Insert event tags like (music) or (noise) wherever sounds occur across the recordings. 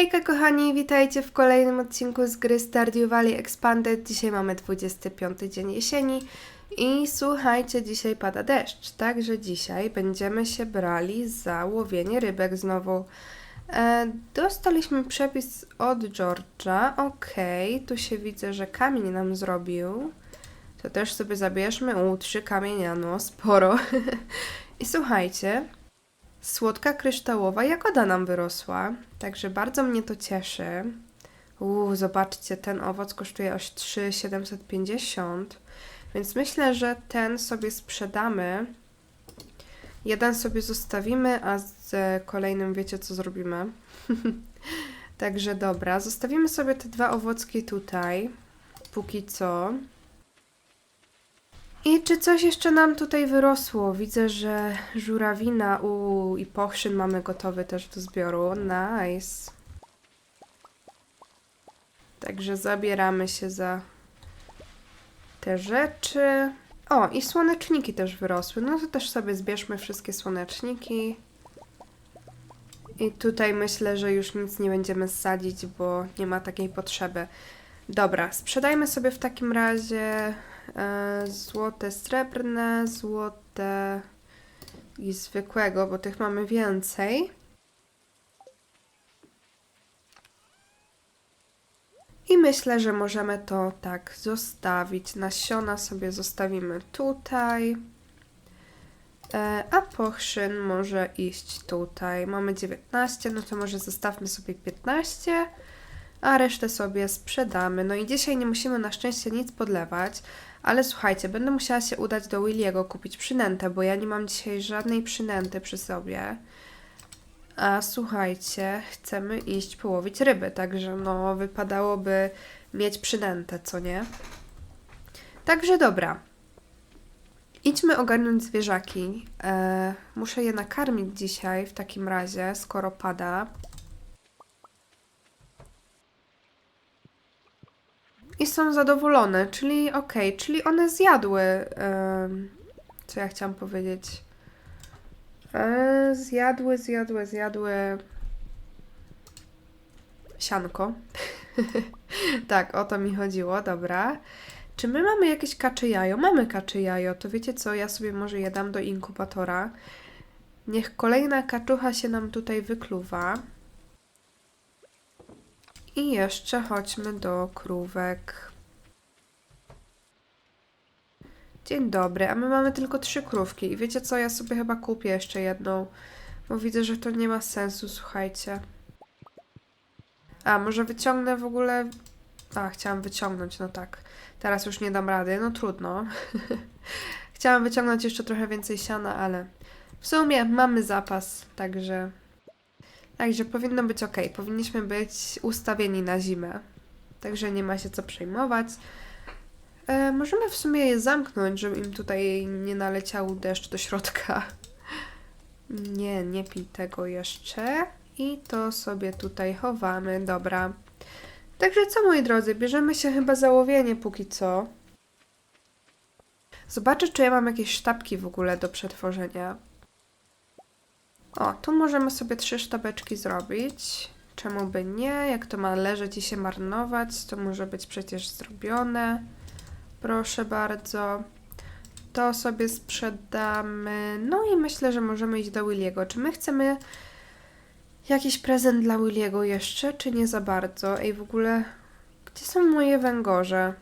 Hejka kochani, witajcie w kolejnym odcinku z gry Stardew Valley Expanded. Dzisiaj mamy 25 dzień jesieni i słuchajcie, dzisiaj pada deszcz, także dzisiaj będziemy się brali za łowienie rybek znowu. E, dostaliśmy przepis od George'a, okej, tu się widzę, że kamień nam zrobił. To też sobie zabierzmy, u, trzy kamienia, no sporo. (laughs) I słuchajcie, Słodka kryształowa jagoda nam wyrosła, także bardzo mnie to cieszy. Uuu, zobaczcie, ten owoc kosztuje aż 3,750, więc myślę, że ten sobie sprzedamy. Jeden sobie zostawimy, a z kolejnym wiecie co zrobimy. (laughs) także dobra, zostawimy sobie te dwa owocki tutaj, póki co. I czy coś jeszcze nam tutaj wyrosło? Widzę, że żurawina u i pochrzyn mamy gotowy też do zbioru. Nice. Także zabieramy się za te rzeczy. O, i słoneczniki też wyrosły. No to też sobie zbierzmy wszystkie słoneczniki. I tutaj myślę, że już nic nie będziemy sadzić, bo nie ma takiej potrzeby. Dobra, sprzedajmy sobie w takim razie złote srebrne, złote i zwykłego, bo tych mamy więcej. I myślę, że możemy to tak zostawić. Nasiona sobie zostawimy tutaj. E, a pochrzyn może iść tutaj. Mamy 19, no to może zostawmy sobie 15 a resztę sobie sprzedamy. No i dzisiaj nie musimy na szczęście nic podlewać, ale słuchajcie, będę musiała się udać do Williego kupić przynętę, bo ja nie mam dzisiaj żadnej przynęty przy sobie. A słuchajcie, chcemy iść połowić ryby, także no wypadałoby mieć przynętę, co nie? Także dobra. Idźmy ogarnąć zwierzaki. E, muszę je nakarmić dzisiaj w takim razie, skoro pada. I są zadowolone, czyli okej, okay, czyli one zjadły. co ja chciałam powiedzieć? E, zjadły, zjadły, zjadły. Sianko. (laughs) tak, o to mi chodziło, dobra. Czy my mamy jakieś kacze jajo? Mamy kacze jajo, to wiecie co, ja sobie może je dam do inkubatora. Niech kolejna kaczucha się nam tutaj wykluwa. I jeszcze chodźmy do krówek. Dzień dobry, a my mamy tylko trzy krówki. I wiecie co, ja sobie chyba kupię jeszcze jedną, bo widzę, że to nie ma sensu, słuchajcie. A, może wyciągnę w ogóle... A, chciałam wyciągnąć, no tak. Teraz już nie dam rady, no trudno. (laughs) chciałam wyciągnąć jeszcze trochę więcej siana, ale w sumie mamy zapas, także Także powinno być ok. Powinniśmy być ustawieni na zimę. Także nie ma się co przejmować. E, możemy w sumie je zamknąć, żeby im tutaj nie naleciał deszcz do środka. Nie, nie pij tego jeszcze. I to sobie tutaj chowamy. Dobra. Także co, moi drodzy, bierzemy się chyba za łowienie póki co. Zobaczę, czy ja mam jakieś sztabki w ogóle do przetworzenia. O, tu możemy sobie trzy sztabeczki zrobić. Czemu by nie? Jak to ma leżeć i się marnować, to może być przecież zrobione. Proszę bardzo. To sobie sprzedamy. No i myślę, że możemy iść do Williego. Czy my chcemy jakiś prezent dla Williego jeszcze, czy nie za bardzo? Ej, w ogóle, gdzie są moje węgorze?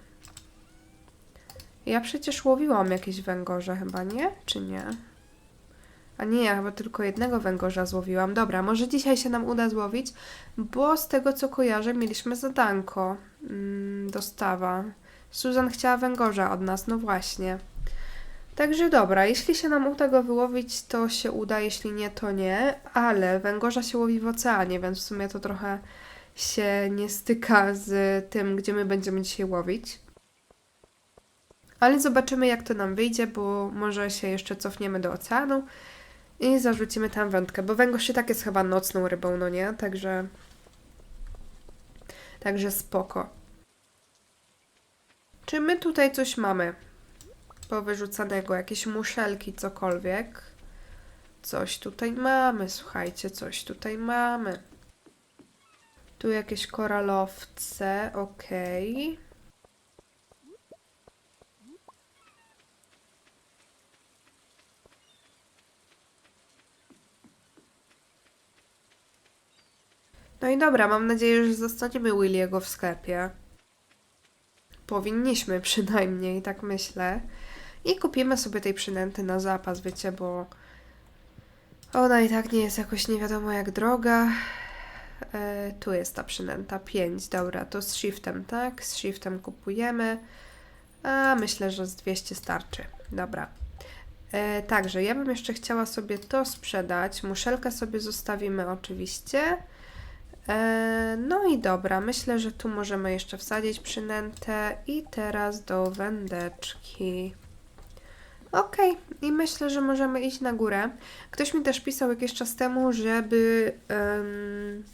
Ja przecież łowiłam jakieś węgorze chyba, nie? Czy nie? A nie, ja chyba tylko jednego węgorza złowiłam. Dobra, może dzisiaj się nam uda złowić, bo z tego co kojarzę, mieliśmy zadanko. Mm, dostawa. Susan chciała węgorza od nas, no właśnie. Także dobra, jeśli się nam uda go wyłowić, to się uda, jeśli nie, to nie, ale węgorza się łowi w oceanie, więc w sumie to trochę się nie styka z tym, gdzie my będziemy dzisiaj łowić. Ale zobaczymy, jak to nam wyjdzie, bo może się jeszcze cofniemy do oceanu i zarzucimy tam wędkę, bo węgorz się tak jest chyba nocną rybą, no nie? Także... Także spoko. Czy my tutaj coś mamy? Powyrzucanego, jakieś muszelki, cokolwiek. Coś tutaj mamy, słuchajcie, coś tutaj mamy. Tu jakieś koralowce, okej. No i dobra, mam nadzieję, że zostaniemy Williego w sklepie. Powinniśmy (laughs) przynajmniej, tak myślę. I kupimy sobie tej przynęty na zapas, wiecie, bo ona i tak nie jest jakoś nie wiadomo jak droga. E, tu jest ta przynęta 5, dobra, to z shiftem, tak? Z shiftem kupujemy. A myślę, że z 200 starczy. Dobra. E, także ja bym jeszcze chciała sobie to sprzedać. Muszelkę sobie zostawimy oczywiście. E, no i dobra, myślę, że tu możemy jeszcze wsadzić przynętę i teraz do wędeczki. Okej, i myślę, że możemy iść na górę. Ktoś mi też pisał jakiś czas temu, żeby em,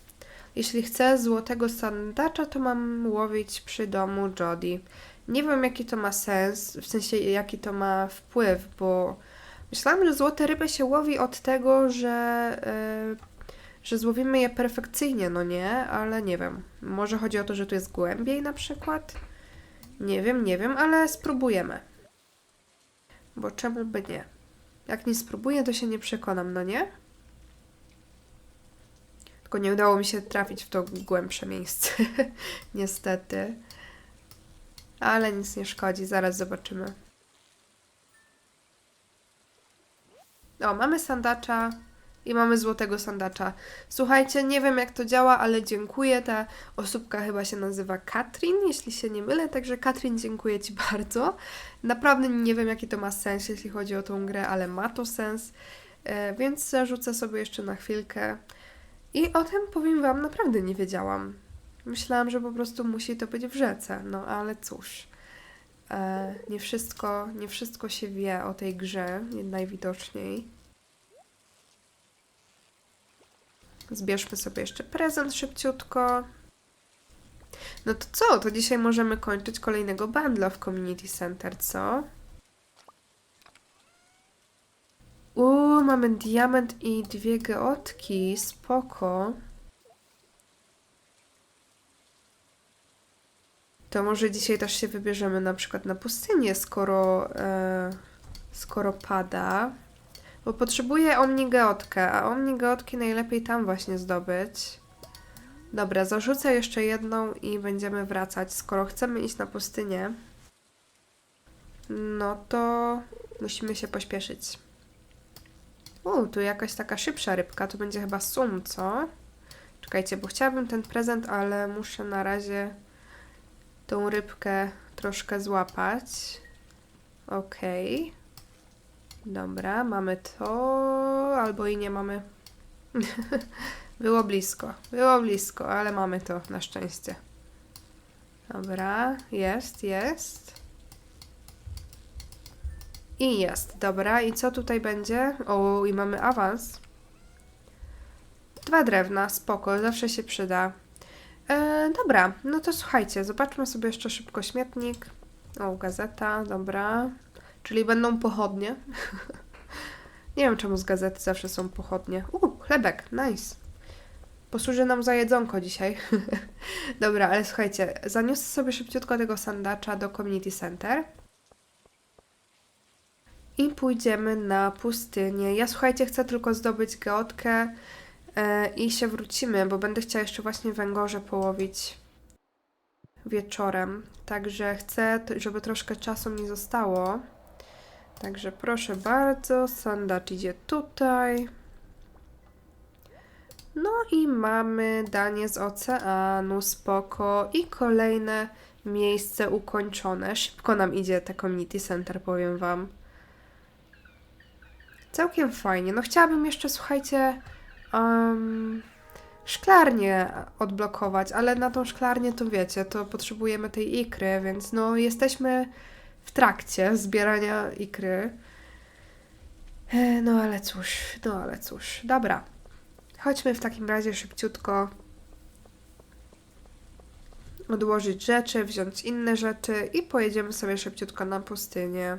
jeśli chcę złotego sandacza, to mam łowić przy domu Jody. Nie wiem, jaki to ma sens, w sensie jaki to ma wpływ, bo myślałam, że złote ryby się łowi od tego, że, e, że złowimy je perfekcyjnie, no nie, ale nie wiem. Może chodzi o to, że tu jest głębiej na przykład? Nie wiem, nie wiem, ale spróbujemy. Bo czemu by nie? Jak nie spróbuję, to się nie przekonam, no nie? Tylko nie udało mi się trafić w to głębsze miejsce. (laughs) Niestety. Ale nic nie szkodzi, zaraz zobaczymy. O, mamy sandacza i mamy złotego sandacza. Słuchajcie, nie wiem jak to działa, ale dziękuję. Ta osóbka chyba się nazywa Katrin, jeśli się nie mylę, także Katrin, dziękuję Ci bardzo. Naprawdę nie wiem jaki to ma sens, jeśli chodzi o tą grę, ale ma to sens. E, więc zarzucę sobie jeszcze na chwilkę. I o tym powiem Wam, naprawdę nie wiedziałam. Myślałam, że po prostu musi to być w rzece, no ale cóż. E, nie, wszystko, nie wszystko się wie o tej grze, najwidoczniej. Zbierzmy sobie jeszcze prezent szybciutko. No to co? To dzisiaj możemy kończyć kolejnego bundla w Community Center, co? Uuu, mamy diament i dwie geotki. Spoko. To może dzisiaj też się wybierzemy na przykład na pustynię, skoro, e, skoro pada. Bo potrzebuję omnigeotkę, a omnigeotki najlepiej tam właśnie zdobyć. Dobra, zarzucę jeszcze jedną i będziemy wracać. Skoro chcemy iść na pustynię, no to musimy się pośpieszyć. U, tu jakaś taka szybsza rybka, to będzie chyba sum, co? Czekajcie, bo chciałabym ten prezent, ale muszę na razie tą rybkę troszkę złapać. Okej. Dobra, mamy to, albo i nie mamy. (laughs) było blisko, było blisko, ale mamy to na szczęście. Dobra, jest, jest. I jest, dobra. I co tutaj będzie? O, i mamy awans. Dwa drewna, spoko, zawsze się przyda. E, dobra, no to słuchajcie, zobaczmy sobie jeszcze szybko śmietnik. O, gazeta, dobra. Czyli będą pochodnie. (laughs) Nie wiem, czemu z gazety zawsze są pochodnie. U, chlebek, nice. Posłuży nam za jedzonko dzisiaj. (laughs) Dobra, ale słuchajcie, zaniosę sobie szybciutko tego sandacza do community center. I pójdziemy na pustynię. Ja słuchajcie, chcę tylko zdobyć geotkę e, i się wrócimy, bo będę chciała jeszcze właśnie węgorze połowić wieczorem. Także chcę, żeby troszkę czasu mi zostało. Także proszę bardzo, sandacz idzie tutaj. No i mamy danie z oceanu, spoko. I kolejne miejsce ukończone. Szybko nam idzie te community center, powiem Wam. Całkiem fajnie. No chciałabym jeszcze, słuchajcie, um, szklarnię odblokować, ale na tą szklarnię to wiecie, to potrzebujemy tej ikry, więc no jesteśmy w trakcie zbierania ikry. E, No ale cóż, no ale cóż. Dobra. Chodźmy w takim razie szybciutko odłożyć rzeczy, wziąć inne rzeczy i pojedziemy sobie szybciutko na pustynię.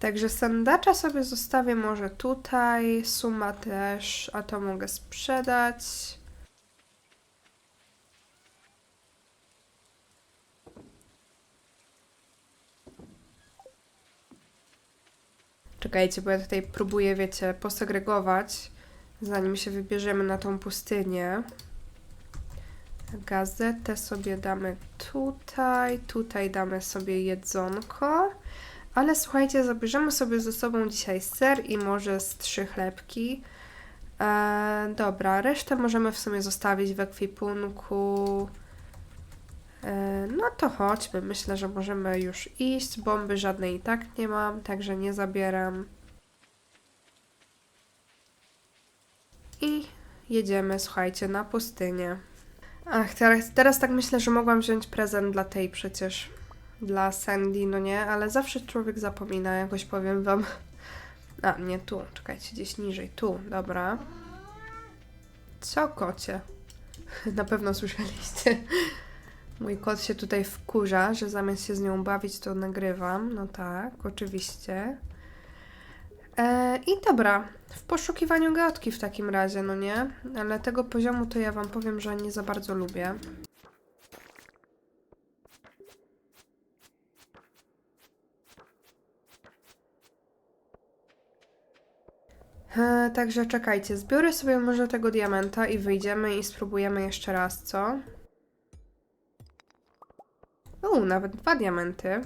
Także sandacza sobie zostawię może tutaj, suma też, a to mogę sprzedać. Czekajcie, bo ja tutaj próbuję, wiecie, posegregować, zanim się wybierzemy na tą pustynię. Gazetę sobie damy tutaj, tutaj damy sobie jedzonko. Ale słuchajcie, zabierzemy sobie ze sobą dzisiaj ser i może z trzy chlebki. E, dobra, resztę możemy w sumie zostawić w ekwipunku. E, no to chodźmy. Myślę, że możemy już iść. Bomby żadnej i tak nie mam, także nie zabieram. I jedziemy, słuchajcie, na pustynię. Ach, teraz, teraz tak myślę, że mogłam wziąć prezent dla tej przecież. Dla Sandy, no nie, ale zawsze człowiek zapomina, jakoś powiem wam. A, nie tu, czekajcie, gdzieś niżej, tu, dobra. Co, kocie? (laughs) Na pewno słyszeliście. Mój kot się tutaj wkurza, że zamiast się z nią bawić, to nagrywam. No tak, oczywiście. E, I dobra, w poszukiwaniu geotki w takim razie, no nie? Ale tego poziomu to ja wam powiem, że nie za bardzo lubię. E, także czekajcie, zbiorę sobie może tego diamenta i wyjdziemy i spróbujemy jeszcze raz, co? U, nawet dwa diamenty.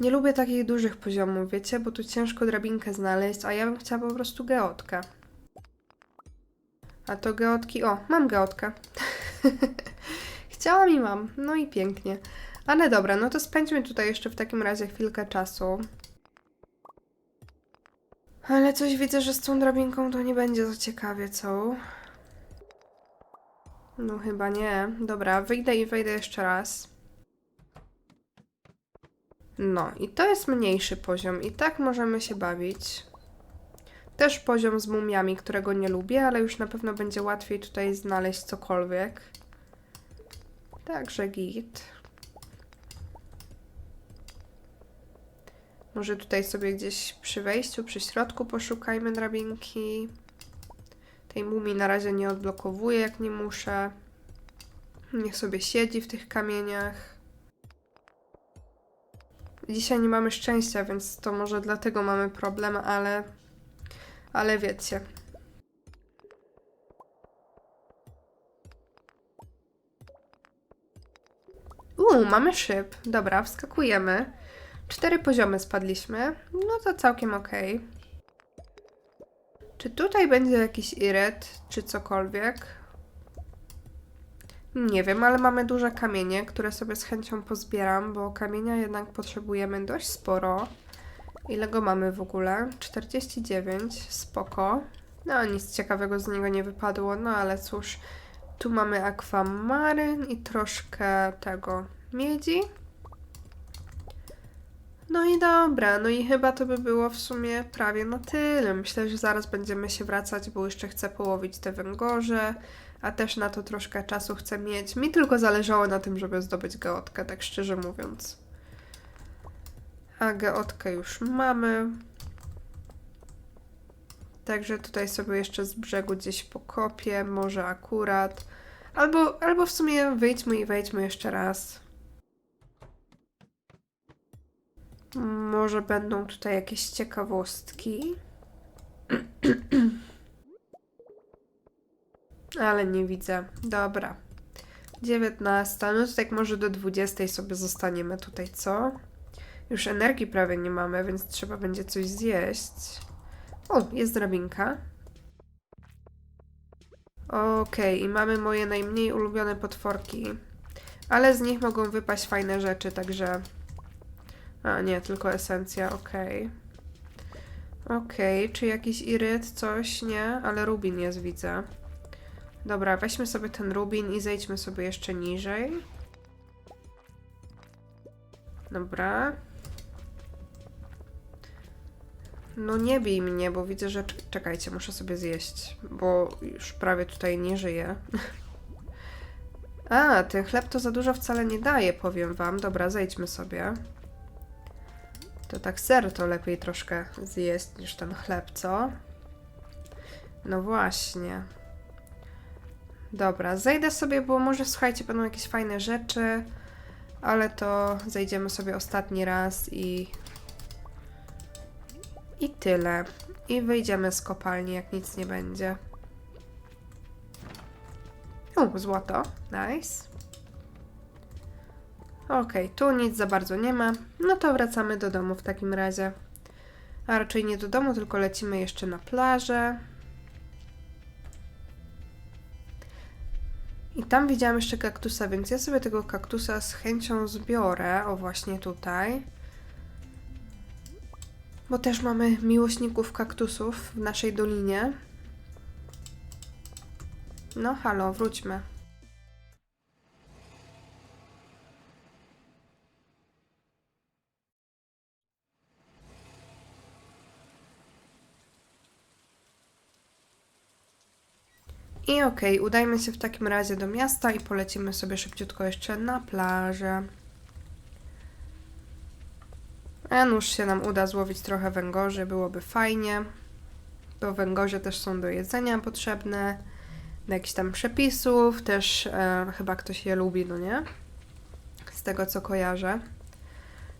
Nie lubię takich dużych poziomów, wiecie, bo tu ciężko drabinkę znaleźć, a ja bym chciała po prostu geotkę. A to geotki... O, mam geotkę. (laughs) Chciałam i mam. No i pięknie. Ale dobra, no to spędźmy tutaj jeszcze w takim razie chwilkę czasu. Ale coś widzę, że z tą drabinką to nie będzie za ciekawie, co? No chyba nie. Dobra, wyjdę i wejdę jeszcze raz. No, i to jest mniejszy poziom, i tak możemy się bawić. Też poziom z mumiami, którego nie lubię, ale już na pewno będzie łatwiej tutaj znaleźć cokolwiek. Także git. Może tutaj sobie gdzieś przy wejściu, przy środku poszukajmy drabinki. Tej mumii na razie nie odblokowuję, jak nie muszę. Niech sobie siedzi w tych kamieniach. Dzisiaj nie mamy szczęścia, więc to może dlatego mamy problem, ale. Ale wiecie. Uuu, mamy szyb. Dobra, wskakujemy. Cztery poziomy spadliśmy. No to całkiem okej. Czy tutaj będzie jakiś iret, czy cokolwiek? Nie wiem, ale mamy duże kamienie, które sobie z chęcią pozbieram, bo kamienia jednak potrzebujemy dość sporo. Ile go mamy w ogóle? 49, spoko. No, nic ciekawego z niego nie wypadło, no ale cóż. Tu mamy akwamaryn i troszkę tego miedzi. No i dobra, no i chyba to by było w sumie prawie na tyle. Myślę, że zaraz będziemy się wracać, bo jeszcze chcę połowić te węgorze, a też na to troszkę czasu chcę mieć. Mi tylko zależało na tym, żeby zdobyć geotkę, tak szczerze mówiąc. A geotkę już mamy. Także tutaj sobie jeszcze z brzegu gdzieś pokopię, może akurat. Albo, albo w sumie wyjdźmy i wejdźmy jeszcze raz. Może będą tutaj jakieś ciekawostki. Ale nie widzę. Dobra. 19. No to tak może do 20 sobie zostaniemy tutaj, co? Już energii prawie nie mamy, więc trzeba będzie coś zjeść. O, jest drabinka. Okej, i mamy moje najmniej ulubione potworki. Ale z nich mogą wypaść fajne rzeczy, także a nie, tylko esencja, okej. Okej, czy jakiś iryt, coś? Nie, ale rubin jest, widzę. Dobra, weźmy sobie ten rubin i zejdźmy sobie jeszcze niżej. Dobra. No nie bij mnie, bo widzę, że... Czekajcie, muszę sobie zjeść, bo już prawie tutaj nie żyję. (laughs) A, ten chleb to za dużo wcale nie daje, powiem wam. Dobra, zejdźmy sobie. To tak ser to lepiej troszkę zjeść niż ten chleb, co? No właśnie. Dobra, zejdę sobie, bo może słuchajcie, będą jakieś fajne rzeczy, ale to zejdziemy sobie ostatni raz i. I tyle. I wyjdziemy z kopalni, jak nic nie będzie. U, złoto. Nice. Okej, tu nic za bardzo nie ma. No to wracamy do domu w takim razie. A raczej nie do domu, tylko lecimy jeszcze na plażę. I tam widziałam jeszcze kaktusa, więc ja sobie tego kaktusa z chęcią zbiorę. O, właśnie tutaj. Bo też mamy miłośników kaktusów w naszej dolinie. No, halo, wróćmy. I okej, udajmy się w takim razie do miasta i polecimy sobie szybciutko jeszcze na plażę. A nuż się nam uda złowić trochę węgorzy, byłoby fajnie. Bo węgorze też są do jedzenia potrzebne, do jakichś tam przepisów, też e, chyba ktoś je lubi, no nie? Z tego co kojarzę.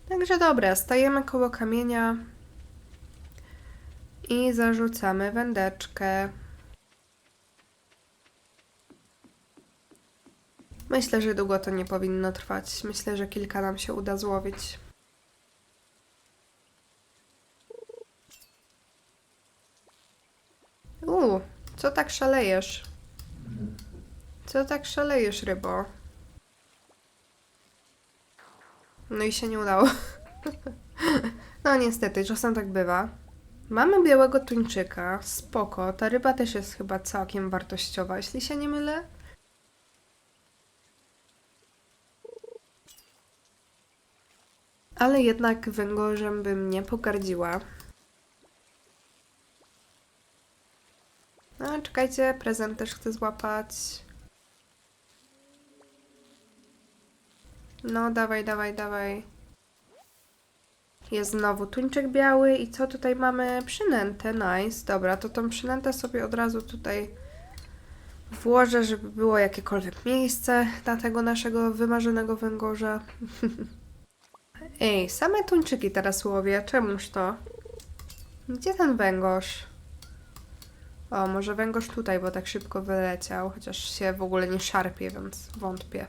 Także dobra, stajemy koło kamienia i zarzucamy wędeczkę. Myślę, że długo to nie powinno trwać. Myślę, że kilka nam się uda złowić. Uuu, co tak szalejesz? Co tak szalejesz, rybo? No i się nie udało. (laughs) no niestety, czasem tak bywa. Mamy białego tuńczyka, spoko. Ta ryba też jest chyba całkiem wartościowa, jeśli się nie mylę. Ale jednak węgorzem bym nie pogardziła. No, czekajcie, prezent też chcę złapać. No, dawaj, dawaj, dawaj. Jest znowu tuńczyk biały i co tutaj mamy? Przynętę, nice. Dobra, to tą przynętę sobie od razu tutaj włożę, żeby było jakiekolwiek miejsce dla tego naszego wymarzonego węgorza. (laughs) Ej, same tuńczyki teraz łowię. Czemuż to? Gdzie ten węgorz? O, może węgorz tutaj, bo tak szybko wyleciał, chociaż się w ogóle nie szarpie, więc wątpię.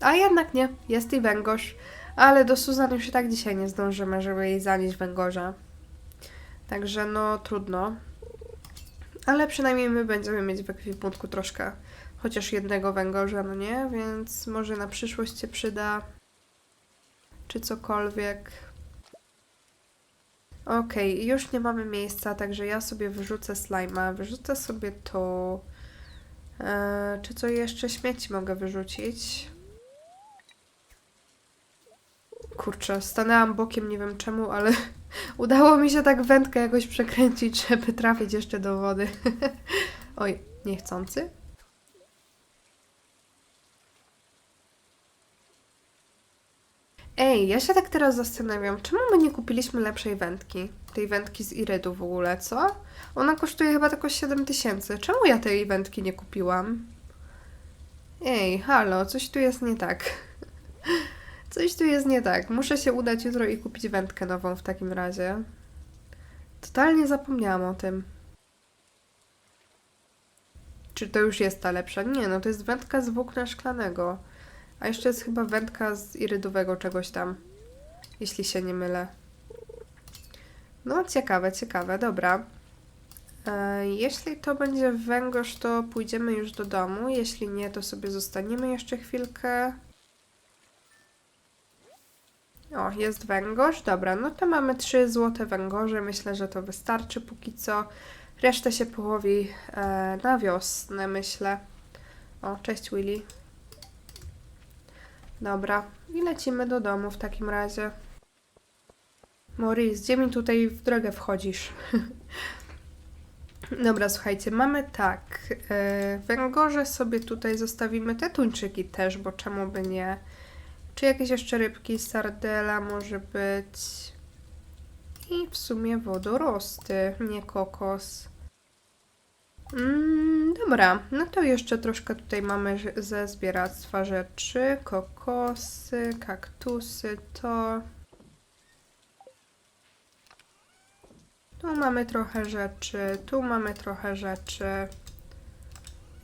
A jednak nie, jest i węgorz. Ale do Suzan już i tak dzisiaj nie zdążymy, żeby jej zanieść węgorza. Także no, trudno. Ale przynajmniej my będziemy mieć w ekwipunku troszkę chociaż jednego węgorza, no nie? Więc może na przyszłość się przyda. Czy cokolwiek. Okej, okay, już nie mamy miejsca, także ja sobie wyrzucę slajma, wyrzucę sobie to. Eee, czy co jeszcze śmieci mogę wyrzucić? Kurczę, stanęłam bokiem, nie wiem czemu, ale (laughs) udało mi się tak wędkę jakoś przekręcić, żeby trafić jeszcze do wody. (laughs) Oj, niechcący. Ej, ja się tak teraz zastanawiam, czemu my nie kupiliśmy lepszej wędki? Tej wędki z Irydu w ogóle, co? Ona kosztuje chyba tylko 7 tysięcy. Czemu ja tej wędki nie kupiłam? Ej, halo, coś tu jest nie tak. (laughs) Coś tu jest nie tak. Muszę się udać jutro i kupić wędkę nową w takim razie. Totalnie zapomniałam o tym. Czy to już jest ta lepsza? Nie, no to jest wędka z włókna szklanego. A jeszcze jest chyba wędka z irydowego czegoś tam. Jeśli się nie mylę. No, ciekawe, ciekawe, dobra. E, jeśli to będzie węgorz, to pójdziemy już do domu. Jeśli nie, to sobie zostaniemy jeszcze chwilkę. O, jest węgorz. Dobra, no to mamy trzy złote węgorze. Myślę, że to wystarczy póki co. Resztę się połowi e, na wiosnę, myślę. O, cześć Willy. Dobra, i lecimy do domu w takim razie. Maurice, gdzie mi tutaj w drogę wchodzisz? (laughs) Dobra, słuchajcie, mamy tak. Yy, węgorze sobie tutaj zostawimy, te tuńczyki też, bo czemu by nie. Czy jakieś jeszcze rybki? Sardela może być. I w sumie wodorosty, nie kokos. Mm, dobra, no to jeszcze troszkę tutaj mamy ze zbieractwa rzeczy. Kokosy, kaktusy, to. Tu mamy trochę rzeczy, tu mamy trochę rzeczy.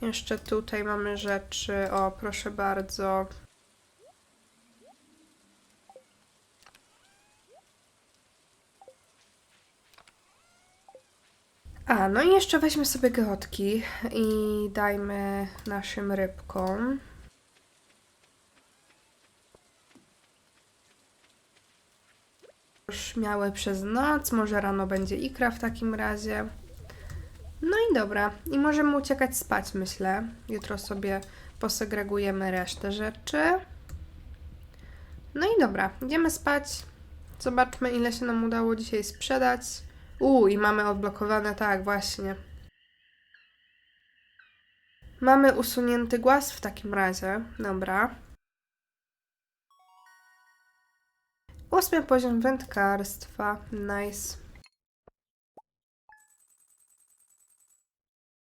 Jeszcze tutaj mamy rzeczy. O, proszę bardzo. A, no i jeszcze weźmy sobie gotki i dajmy naszym rybkom. Już miały przez noc, może rano będzie ikra w takim razie. No i dobra, i możemy uciekać spać, myślę. Jutro sobie posegregujemy resztę rzeczy. No i dobra, idziemy spać. Zobaczmy, ile się nam udało dzisiaj sprzedać. U, i mamy odblokowane, tak, właśnie. Mamy usunięty głaz w takim razie. Dobra. Ósmy poziom wędkarstwa. Nice.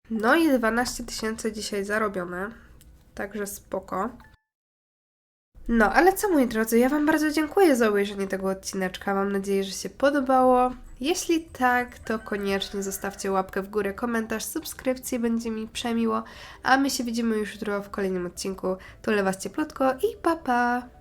No i 12 tysięcy dzisiaj zarobione. Także spoko. No, ale co moi drodzy, ja Wam bardzo dziękuję za obejrzenie tego odcineczka. Mam nadzieję, że się podobało. Jeśli tak, to koniecznie zostawcie łapkę w górę, komentarz, subskrypcję, będzie mi przemiło. A my się widzimy już jutro w kolejnym odcinku. Tu Was cieplutko i pa pa!